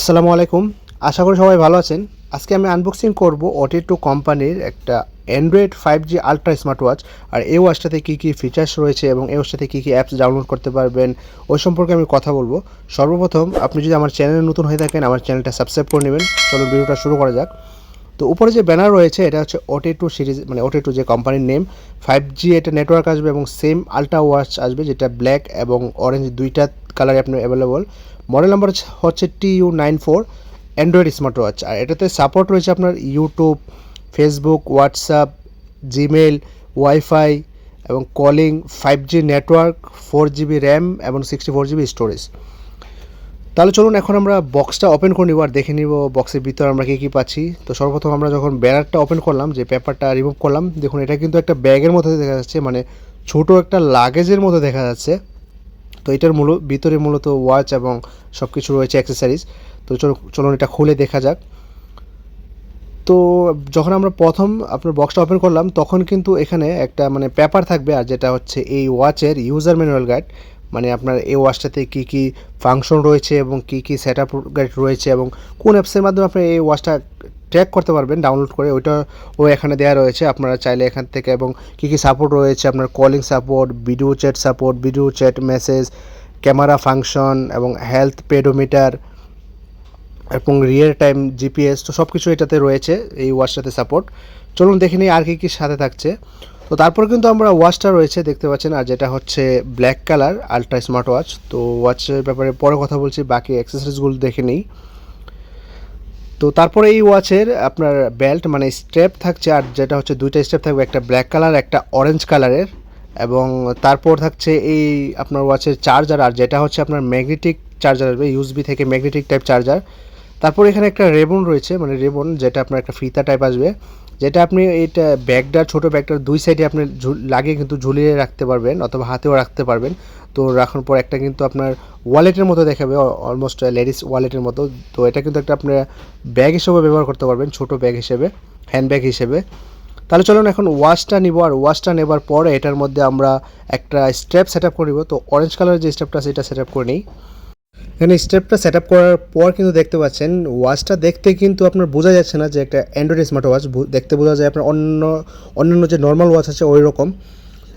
আসসালামু আলাইকুম। আশা করি সবাই ভালো আছেন। আজকে আমি আনবক্সিং করব ওটি টু কোম্পানির একটা Android five G ultra smart watch আর এই ওয়াচটাতে কী কী ফিচার্স রয়েছে এবং এই ওয়াচটাতে কী কী অ্যাপস ডাউনলোড করতে পারবেন, ওই সম্পর্কে আমি কথা বলব। সর্বপ্রথম আপনি যদি আমার চ্যানেলে নতুন হয়ে থাকেন, আমার চ্যানেলটা সাবস্ক্রাইব করে নেবেন। চলুন ভিডিওটা শুরু করা যাক। তো উপরে যে ব্যানার রয়েছে, এটা হচ্ছে ওটি টু সিরিজ মানে ওটি টু যে কোম্পানির নেম ফাইভ জি এটা নেটওয়ার্ক আসবে এবং সেম আলট্রা ওয়াচ আসবে, যেটা ব্ল্যাক এবং অরেঞ্জ দুইটা কালারে আপনার অ্যাভেলেবল মডেল নাম্বার হচ্ছে T U nine four Android smart watch আর এটাতে সাপোর্ট রয়েছে আপনার YouTube Facebook WhatsApp Gmail WiFi এবং calling five G network four GB RAM এবং সিক্সটি ফোর জিবি স্টোরেজ তাহলে চলুন এখন আমরা বক্সটা ওপেন করে নিব আর দেখে নিব বক্সের ভিতরে আমরা কী কী পাচ্ছি। তো সর্বপ্রথম আমরা যখন ব্যানারটা ওপেন করলাম, যে পেপারটা রিমুভ করলাম, দেখুন এটা কিন্তু একটা ব্যাগের মধ্যে দেখা যাচ্ছে মানে ছোটো একটা লাগেজের মধ্যে দেখা যাচ্ছে। তো এটার মূল ভিতরে মূলত ওয়াচ এবং সব কিছু রয়েছে অ্যাক্সেসারিজ তো চলো চলুন এটা খুলে দেখা যাক। তো যখন আমরা প্রথম আপনার বক্সটা ওপেন করলাম, তখন কিন্তু এখানে একটা মানে পেপার থাকবে, আর যেটা হচ্ছে এই ওয়াচের ইউজার ম্যানুয়াল গাইড মানে আপনার এই ওয়াচটাতে কী কী ফাংশন রয়েছে এবং কী কী সেট আপ রয়েছে এবং কোন অ্যাপসের মাধ্যমে আপনি এই ওয়াচটা ট্র্যাক করতে পারবেন ডাউনলোড করে, ওইটা ও এখানে দেওয়া রয়েছে। আপনারা চাইলে এখান থেকে এবং কী কী সাপোর্ট রয়েছে, আপনার calling support video chat support video chat message camera function এবং হেলথ পেডোমিটার এবং রিয়েল টাইম জিপিএস তো সব কিছু এটাতে রয়েছে, এই ওয়াচটাতে সাপোর্ট চলুন দেখে নিই আর কি কি সাথে থাকছে। তো তারপর কিন্তু আমরা ওয়াচটা রয়েছে, দেখতে পাচ্ছেন, আর যেটা হচ্ছে black colour ultra smart watch তো ওয়াচের ব্যাপারে পরে কথা বলছি, বাকি অ্যাক্সেসরিজগুলো দেখে নিই। তো তারপরে এই ওয়াচের আপনার বেল্ট মানে স্টেপ থাকছে, আর যেটা হচ্ছে দুইটা স্টেপ থাকবে, একটা ব্ল্যাক কালার একটা অরেঞ্জ কালারের এবং তারপর থাকছে এই আপনার ওয়াচের চার্জার আর যেটা হচ্ছে আপনার ম্যাগনেটিক চার্জার আসবে ইউএসবি থেকে ম্যাগনেটিক টাইপ চার্জার তারপর এখানে একটা রেবন রয়েছে মানে রেবন যেটা আপনার একটা ফিতা টাইপ আসবে। যেটা আপনি এইটা ব্যাগটার, ছোটো ব্যাগটার দুই সাইডে আপনি লাগিয়ে কিন্তু ঝুলিয়ে রাখতে পারবেন অথবা হাতেও রাখতে পারবেন। তো রাখার পর একটা কিন্তু আপনার ওয়ালেটের মতো দেখাবে অলমোস্ট লেডিস ওয়ালেটের মতো। তো এটা কিন্তু একটা আপনার ব্যাগ হিসেবে ব্যবহার করতে পারবেন, ছোট ব্যাগ হিসেবে হ্যান্ড ব্যাগ হিসেবে। তাহলে চলুন এখন ওয়াশটা নিব, আর ওয়াশটা নেবার পরে এটার মধ্যে আমরা একটা স্টেপ সেট আপ করে নিব। তো অরেঞ্জ কালারের যে স্টেপটা সেটা সেট আপ করে নিই। এখানে স্টেপটা সেট আপ করার পর কিন্তু দেখতে পাচ্ছেন ওয়াচটা দেখতে কিন্তু আপনার বোঝা যাচ্ছে না যে একটা অ্যান্ড্রয়েড স্মার্ট ওয়াচ দেখতে বোঝা যায় আপনার অন্য, অন্যান্য যে নর্মাল ওয়াচ আছে ওই রকম।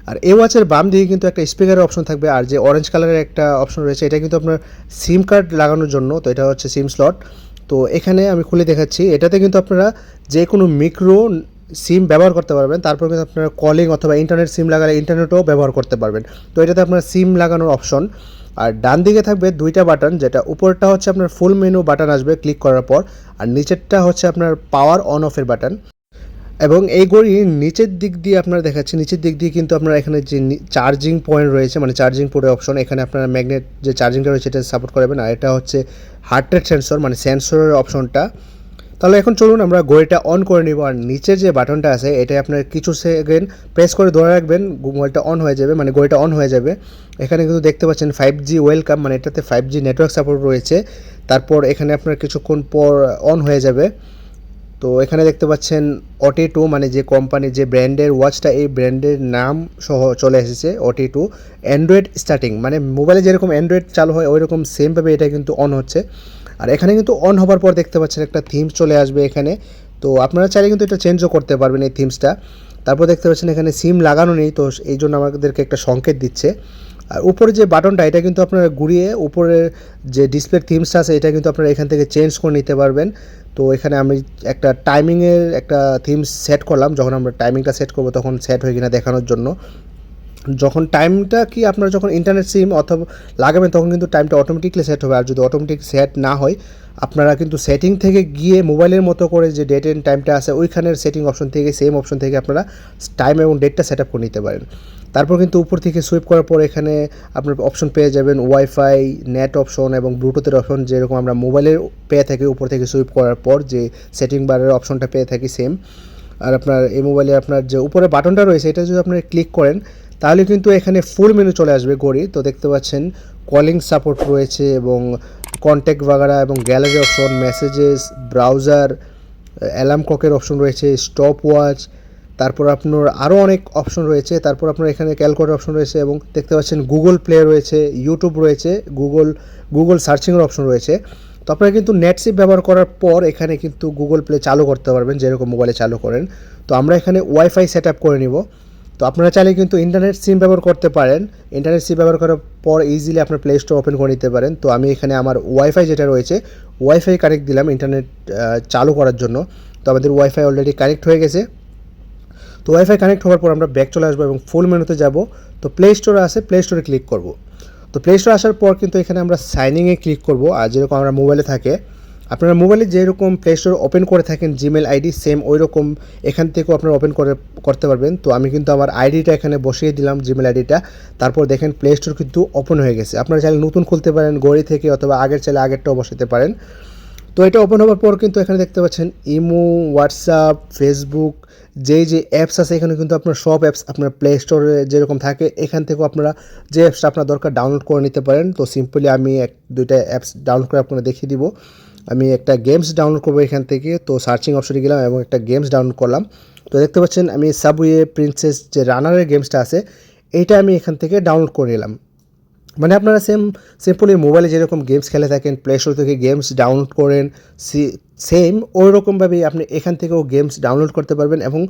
আর এই ওয়াচের বাম দিকে কিন্তু একটা স্পিকারের অপশন থাকবে, আর যে অরেঞ্জ কালারের একটা অপশন রয়েছে, এটা কিন্তু আপনার সিম কার্ড লাগানোর জন্য, তো এটা হচ্ছে সিম স্লট তো এখানে আমি খুলে দেখাচ্ছি, এটাতে কিন্তু আপনারা যে কোনো মিক্রো সিম ব্যবহার করতে পারবেন, তারপর কিন্তু আপনারা কলিং অথবা ইন্টারনেট সিম লাগালে ইন্টারনেটও ব্যবহার করতে পারবেন। তো এটাতে আপনার সিম লাগানোর অপশন আর ডান দিকে থাকবে দুইটা বাটন, যেটা উপরটা হচ্ছে আপনার ফুল মেনু বাটন আসবে ক্লিক করার পর, আর নিচেরটা হচ্ছে আপনার পাওয়ার অন অফের বাটন। এবং এই ঘড়ির নিচের দিক দিয়ে আপনারা দেখাচ্ছে, নিচের দিক দিয়ে কিন্তু আপনার এখানে যে চার্জিং পয়েন্ট রয়েছে মানে চার্জিং পোর্টের অপশন এখানে আপনার ম্যাগনেট যে চার্জিংটা রয়েছে, এটা সাপোর্ট করবেন। আর এটা হচ্ছে হার্ট রেট সেন্সর মানে সেন্সরের অপশনটা তাহলে এখন চলুন আমরা ঘড়িটা অন করে নিব, আর নিচের যে বাটনটা আছে এটা আপনার কিছু সেকেন্ড প্রেস করে ধরে রাখবেন মোবাইলটা অন হয়ে যাবে মানে ঘড়িটা অন হয়ে যাবে। এখানে কিন্তু দেখতে পাচ্ছেন ফাইভ জি ওয়েলকাম মানে এটাতে ফাইভ জি নেটওয়ার্ক সাপোর্ট রয়েছে। তারপর এখানে আপনার কিছুক্ষণ পর অন হয়ে যাবে। তো এখানে দেখতে পাচ্ছেন অটি টু মানে যে কোম্পানি যে ব্র্যান্ডের ওয়াচটা এই ব্র্যান্ডের নাম সহ চলে এসেছে অটি টু অ্যান্ড্রয়েড স্টার্টিং মানে মোবাইলে যেরকম অ্যান্ড্রয়েড চালু হয় ওই রকম সেমভাবে এটা কিন্তু অন হচ্ছে। আর এখানে কিন্তু অন হবার পর দেখতে পাচ্ছেন একটা থিমস চলে আসবে এখানে। তো আপনারা চাইলে কিন্তু এটা চেঞ্জও করতে পারবেন এই থিমসটা তারপর দেখতে পাচ্ছেন এখানে সিম লাগানো নেই, তো এই জন্য আমাদেরকে একটা সংকেত দিচ্ছে। আর উপরে যে বাটনটা এটা কিন্তু আপনারা ঘুরিয়ে উপরের যে ডিসপ্লে থিমসটা আছে, এটা কিন্তু আপনারা এখান থেকে চেঞ্জ করে নিতে পারবেন। তো এখানে আমি একটা টাইমিংয়ের একটা থিম সেট করলাম, যখন আমরা টাইমিংটা সেট করব তখন সেট হয়ে কিনা দেখানোর জন্য। যখন টাইমটা কি আপনার যখন ইন্টারনেট সিম অথবা লাগাবেন, তখন কিন্তু টাইমটা অটোমেটিকলি সেট হবে। আর যদি অটোমেটিক সেট না হয়, আপনারা কিন্তু সেটিং থেকে গিয়ে মোবাইলের মতো করে যে ডেট এন্ড টাইমটা আছে, ওইখানের সেটিং অপশন থেকে সেম অপশন থেকে আপনারা টাইম এবং ডেটটা সেট আপ করে নিতে পারেন। তারপর কিন্তু উপর থেকে সুইপ করার পর এখানে আপনার অপশন পেয়ে যাবেন ওয়াইফাই নেট অপশন এবং ব্লুটুথের অপশন যেরকম আমরা মোবাইলের পেয়ে থাকি, উপর থেকে সুইপ করার পর যে সেটিং বারের অপশনটা পেয়ে থাকি সেম আর আপনার এই মোবাইলে আপনার যে উপরে বাটনটা রয়েছে, এটা যদি আপনারা ক্লিক করেন, তাহলে কিন্তু এখানে ফুল মেনু চলে আসবে ঘড়ি তো দেখতে পাচ্ছেন কলিং সাপোর্ট রয়েছে এবং কন্ট্যাক্ট বাগারা এবং gallery option messages browser alarm ক্লকের option রয়েছে স্টপ ওয়াচ তারপর আপনার আরও অনেক অপশন রয়েছে। তারপর আপনার এখানে ক্যালকুলেটর অপশন রয়েছে এবং দেখতে পাচ্ছেন গুগল প্লে রয়েছে ইউটিউব রয়েছে গুগল গুগল সার্চিংয়ের অপশন রয়েছে। তো আপনারা কিন্তু নেট সিপ ব্যবহার করার পর এখানে কিন্তু গুগল প্লে চালু করতে পারবেন, যেরকম মোবাইলে চালু করেন। তো আমরা এখানে ওয়াইফাই সেট করে নিব। তো আপনারা চাইলে কিন্তু ইন্টারনেট সিম ব্যবহার করতে পারেন। ইন্টারনেট সিম ব্যবহার করার পর ইজিলি আপনার প্লে স্টোর ওপেন করে নিতে পারেন। তো আমি এখানে আমার ওয়াইফাই যেটা রয়েছে ওয়াইফাই কানেক্ট দিলাম ইন্টারনেট চালু করার জন্য। তো আমাদের ওয়াইফাই অলরেডি কানেক্ট হয়ে গেছে। তো ওয়াইফাই কানেক্ট হওয়ার পর আমরা ব্যাক চলে আসব এবং ফুল মেনুতে যাব। তো প্লে স্টোরে আসে প্লে স্টোরে ক্লিক করব। তো প্লে স্টোর আসার পর কিন্তু এখানে আমরা সাইনিংয়ে ক্লিক করব। আর যেরকম আমরা মোবাইলে থাকে, আপনারা মোবাইলে যেরকম প্লে স্টোর ওপেন করে থাকেন জিমেল আইডি সেম ওই রকম এখান থেকেও আপনারা ওপেন করে, করতে পারবেন। তো আমি কিন্তু আমার আইডিটা এখানে বসিয়ে দিলাম জিমেল আইডিটা তারপর দেখেন প্লে স্টোর কিন্তু ওপেন হয়ে গেছে। আপনারা চাইলে নতুন খুলতে পারেন গড়ি থেকে অথবা আগের চাইলে আগেরটাও বসাতে পারেন। তো এটা ওপেন হওয়ার পর কিন্তু এখানে দেখতে পাচ্ছেন ইমো হোয়াটসঅ্যাপ ফেসবুক যেই যে অ্যাপস আছে, এখানে কিন্তু আপনার সব অ্যাপস আপনার প্লে স্টোরে যেরকম থাকে, এখান থেকেও আপনারা যে অ্যাপসটা আপনার দরকার ডাউনলোড করে নিতে পারেন। তো সিম্পলি আমি এক, দুইটা অ্যাপস ডাউনলোড করে আপনারা দেখিয়ে দিব। আমি একটা গেমস ডাউনলোড করব এখান থেকে। তো সার্চিং অপশনে গেলাম এবং একটা গেমস ডাউনলোড করলাম। তো দেখতে পাচ্ছেন আমি সাবওয়ে প্রিন্সেস যে রানারের গেমসটা আছে, এইটা আমি এখান থেকে ডাউনলোড করে নিলাম। মানে আপনারা সেম সিম্পলি মোবাইলে যেরকম গেমস খেলে থাকেন প্লে স্টোর থেকে গেমস ডাউনলোড করেন সেম ওই রকমভাবেই আপনি এখান থেকেও গেমস ডাউনলোড করতে পারবেন এবং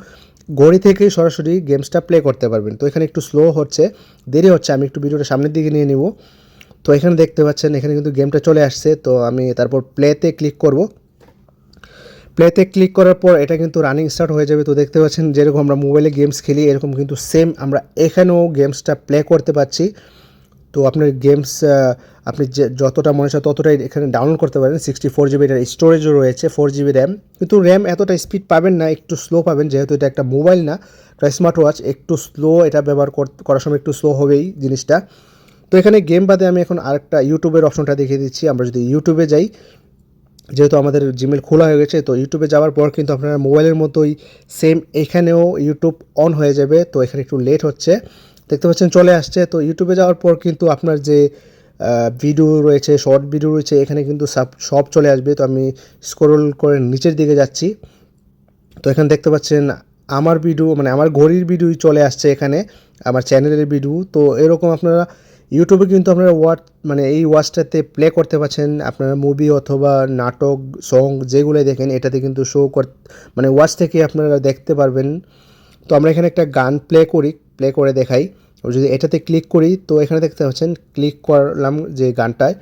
গড়ি থেকেই সরাসরি গেমসটা প্লে করতে পারবেন। তো এখানে একটু স্লো হচ্ছে, দেরি হচ্ছে, আমি একটু ভিডিওটা সামনের দিকে নিয়ে নিব। তো এখানে দেখতে পাচ্ছেন, এখানে কিন্তু গেমটা চলে আসছে, তো আমি তারপর প্লেতে ক্লিক করব। প্লেতে ক্লিক করার পর এটা কিন্তু রানিং স্টার্ট হয়ে যাবে। তো দেখতে পাচ্ছেন, যেরকম আমরা মোবাইলে গেমস খেলি, এরকম কিন্তু সেম আমরা এখানেও গেমসটা প্লে করতে পারছি। তো আপনার গেমস আপনি যে, যতটা মনে হয় ততটাই এখানে ডাউনলোড করতে পারেন। সিক্সটি ফোর জিবি এটার স্টোরেজও রয়েছে ফোর জিবি র্যাম কিন্তু র্যাম এতটা স্পিড পাবেন না, একটু স্লো পাবেন, যেহেতু এটা একটা মোবাইল না স্মার্ট ওয়াচ একটু স্লো এটা ব্যবহার করার সময় একটু স্লো হবেই জিনিসটা। তো এখানে গেম বাদে আমি এখন আরেকটা ইউটিউবের অপশনটা দেখিয়ে দিচ্ছি। আমরা যদি ইউটিউবে যাই, যেহেতু আমাদের জিমেল খোলা হয়ে গেছে, তো ইউটিউবে যাওয়ার পর কিন্তু আপনার মোবাইলের মতোই সেম এখানেও ইউটিউব অন হয়ে যাবে। তো এখানে একটু লেট হচ্ছে। দেখতে পাচ্ছেন চলে আসছে। তো ইউটিউবে যাওয়ার পর কিন্তু আপনার যে ভিডিও রয়েছে শর্ট ভিডিও রয়েছে, এখানে কিন্তু সব সব চলে আসবে। তো আমি স্ক্রোল করে নিচের দিকে যাচ্ছি। তো এখানে দেখতে পাচ্ছেন, আমার ভিডিও মানে আমার ঘড়ির ভিডিওই চলে আসছে এখানে, আমার চ্যানেলের ভিডিও তো এরকম আপনারা ইউটিউবে কিন্তু আপনারা ওয়াচ মানে এই ওয়াচটাতে প্লে করতে পারছেন। আপনারা মুভি অথবা নাটক সং যেগুলো দেখেন, এটাতে কিন্তু শো কর মানে ওয়াচ থেকে আপনারা দেখতে পারবেন। তো আমরা এখানে একটা গান প্লে করি প্লে করে দেখাই। যদি এটাতে ক্লিক করি, তো এখানে দেখতে পাচ্ছেন ক্লিক করলাম যে গানটায়।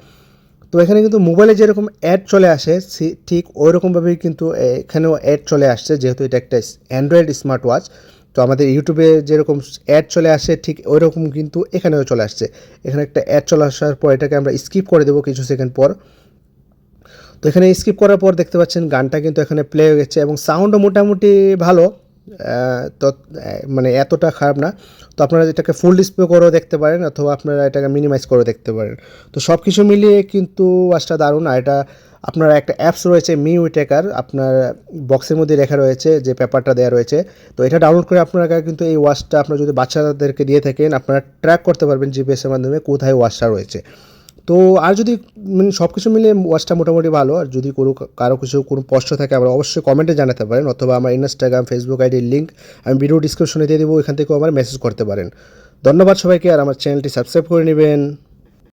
তো এখানে কিন্তু মোবাইলে যেরকম অ্যাড চলে আসে ঠিক ওই রকমভাবেই কিন্তু এখানেও অ্যাড চলে আসছে, যেহেতু এটা একটা অ্যান্ড্রয়েড স্মার্ট ওয়াচ তো আমাদের ইউটিউবে যেরকম অ্যাড চলে আসে, ঠিক ওই রকম কিন্তু এখানেও চলে আসছে। এখানে একটা অ্যাড চলে আসার পর এটাকে আমরা স্কিপ করে দেবো কিছু সেকেন্ড পর। তো এখানে স্কিপ করার পর দেখতে পাচ্ছেন, গানটা কিন্তু এখানে প্লে হয়ে গেছে এবং সাউন্ডও মোটামুটি ভালো। তো মানে এতটা খারাপ না। তো আপনারা এটাকে ফুল ডিসপ্লে করেও দেখতে পারেন অথবা আপনারা এটাকে মিনিমাইজ করেও দেখতে পারেন। তো সব কিছু মিলিয়ে কিন্তু ওয়াচটা দারুণ। আর এটা আপনার একটা অ্যাপস রয়েছে মি উইটেকার আপনার বক্সের মধ্যে লেখা রয়েছে যে পেপারটা দেওয়া রয়েছে। তো এটা ডাউনলোড করে আপনারা কিন্তু এই ওয়াচটা আপনার যদি বাচ্চাদেরকে দিয়ে থাকেন, আপনারা ট্র্যাক করতে পারবেন জিপিএসের মাধ্যমে কোথায় ওয়াচটা রয়েছে। তো আর যদি মানে সব কিছু মিলে ওয়াচটা মোটামুটি ভালো, আর যদি কোনো কারও কিছু, কোনো প্রশ্ন থাকে, আমরা অবশ্যই কমেন্টে জানাতে পারেন, অথবা আমার ইনস্টাগ্রাম ফেসবুক আইডির লিঙ্ক আমি ভিডিও ডিসক্রিপশনে দিয়ে দেবো এখান থেকেও আমার মেসেজ করতে পারেন। ধন্যবাদ সবাইকে, আর আমার চ্যানেলটি সাবস্ক্রাইব করে নেবেন।